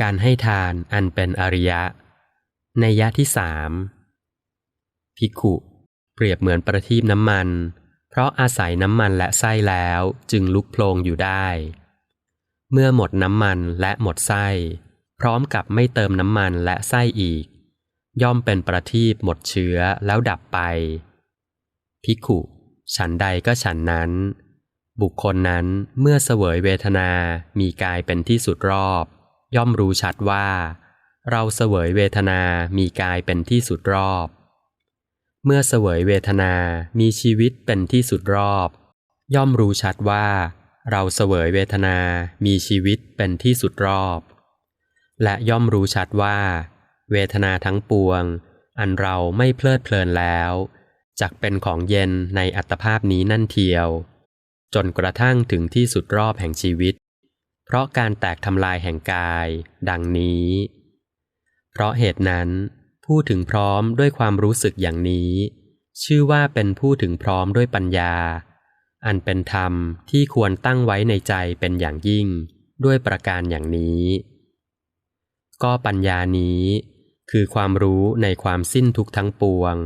การให้ทานอันเป็นอริยะ ในยะที่สามภิกุเปรียบเหมือนประทีปน้ำมัน เพราะอาศัยน้ำมันและไส้แล้วจึงลุกโพลงอยู่ได้ เมื่อหมดน้ำมันและหมดไส้ พร้อมกับไม่เติมน้ำมันและไส้อีก ย่อมเป็นประทีปหมดเชื้อแล้วดับไปภิกุฉันใดก็ฉันนั้น บุคคลนั้นเมื่อเสวยเวทนามีกายเป็นที่สุดรอบ ย่อมรู้ชัดว่า เราเสวยเวทนามีกายเป็นที่สุดรอบ เมื่อเสวยเวทนามีชีวิตเป็นที่สุดรอบ ย่อมรู้ชัดว่า เราเสวยเวทนามีชีวิตเป็นที่สุดรอบ และย่อมรู้ชัดว่า เวทนาทั้งปวง อันเราไม่เพลิดเพลินแล้วจักเป็นของเย็นในอัตภาพนี้นั่นเทียว จนกระทั่งถึงที่สุดรอบแห่งชีวิต เพราะการแตกทำลายแห่งกาย ดังนี้ เพราะเหตุนั้น ผู้ถึงพร้อมด้วยความรู้สึกอย่างนี้ ชื่อว่าเป็นผู้ถึงพร้อมด้วยปัญญา อันเป็นธรรมที่ควรตั้งไว้ในใจเป็นอย่างยิ่ง ด้วยประการอย่างนี้ ก็ปัญญานี้ คือความรู้ในความสิ้นทุกทั้งปวง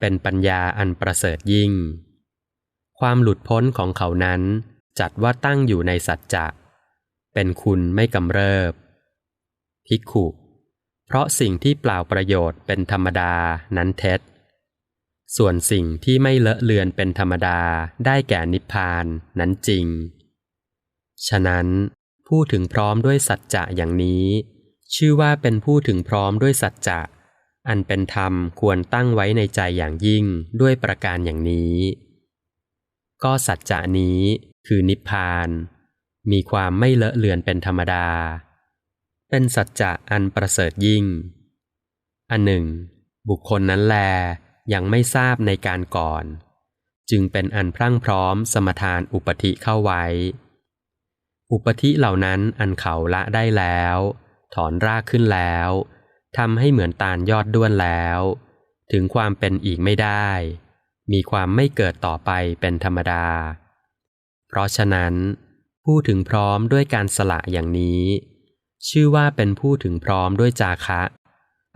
เป็นปัญญาอันประเสริฐยิ่ง ความหลุดพ้นของเขานั้นจัดว่าตั้งอยู่ในสัจจะ เป็นคุณไม่กำเริบภิกขุเพราะสิ่งที่เปล่าประโยชน์เป็นธรรมดานั้นเท็จ ส่วนสิ่งที่ไม่เลอะเลือนเป็นธรรมดาได้แก่นิพพานนั้นจริง ฉะนั้น ผู้ถึงพร้อมด้วยสัจจะอย่างนี้ ชื่อว่าเป็นผู้ถึงพร้อมด้วยสัจจะ อันเป็นธรรมควรตั้งไว้ในใจอย่างยิ่งด้วยประการอย่างนี้ ก็สัจจะนี้คือนิพพาน มีความไม่เลอะเลือนเป็นธรรมดา เป็นสัจจะอันประเสริฐยิ่ง อันหนึ่ง บุคคลนั้นแลยังไม่ทราบในการก่อน จึงเป็นอันพรั่งพร้อมสมทานอุปธิเข้าไว้ อุปธิเหล่านั้นอันเขาละได้แล้ว ถอนรากขึ้นแล้วทำให้เหมือนตาลยอดด้วนแล้ว ถึงความเป็นอีกไม่ได้ มีความไม่เกิดต่อไปเป็นธรรมดา เพราะฉะนั้น ผู้ถึงพร้อมด้วยการสละอย่างนี้ ชื่อว่าเป็นผู้ถึงพร้อมด้วยจาคะ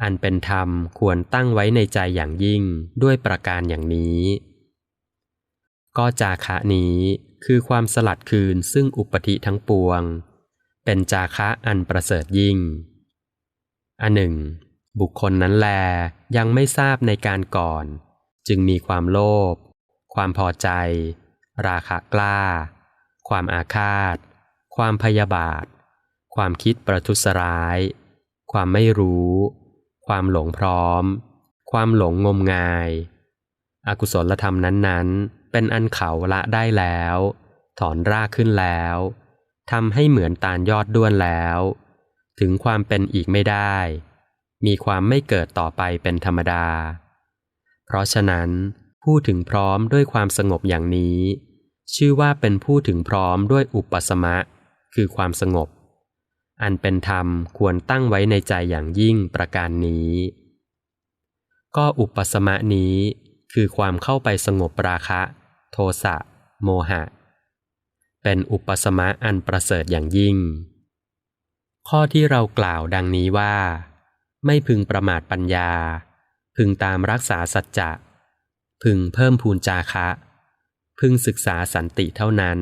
อันเป็นธรรมควรตั้งไว้ในใจอย่างยิ่งด้วยประการอย่างนี้ ก็จาคะนี้คือความสลัดคืนซึ่งอุปธิทั้งปวง เป็นจาคะอันประเสริฐยิ่ง อันหนึ่ง บุคคลนั้นแลยังไม่ทราบในการก่อน จึงมีความโลภความพอใจ ราคะกล้า ความอาฆาต ความพยาบาท ความคิดประทุษร้าย ความไม่รู้ ความหลงพร้อม ความหลงงมงาย อากุศลธรรมนั้นๆ เป็นอันเขาละได้แล้ว ถอนรากขึ้นแล้วทำให้เหมือนตาลยอดด้วนแล้ว ถึงความเป็นอีกไม่ได้ มีความไม่เกิดต่อไปเป็นธรรมดา เพราะฉะนั้นผู้ถึงพร้อมด้วยความสงบอย่างนี้ ชื่อว่าเป็นผู้ถึงพร้อมด้วยอุปสมะ คือความสงบ อันเป็นธรรมควรตั้งไว้ในใจอย่างยิ่งประการนี้ ก็อุปสมะนี้คือความเข้าไปสงบราคะ โทสะ โมหะ เป็นอุปสมะอันประเสริฐอย่างยิ่ง ข้อที่เรากล่าวดังนี้ว่า ไม่พึงประมาทปัญญา พึงตามรักษาสัจจะ พึงเพิ่มพูนจาคะ พึงศึกษาสันติเท่านั้น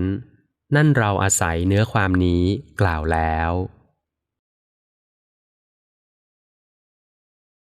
นั่นเราอาศัยเนื้อความนี้กล่าวแล้ว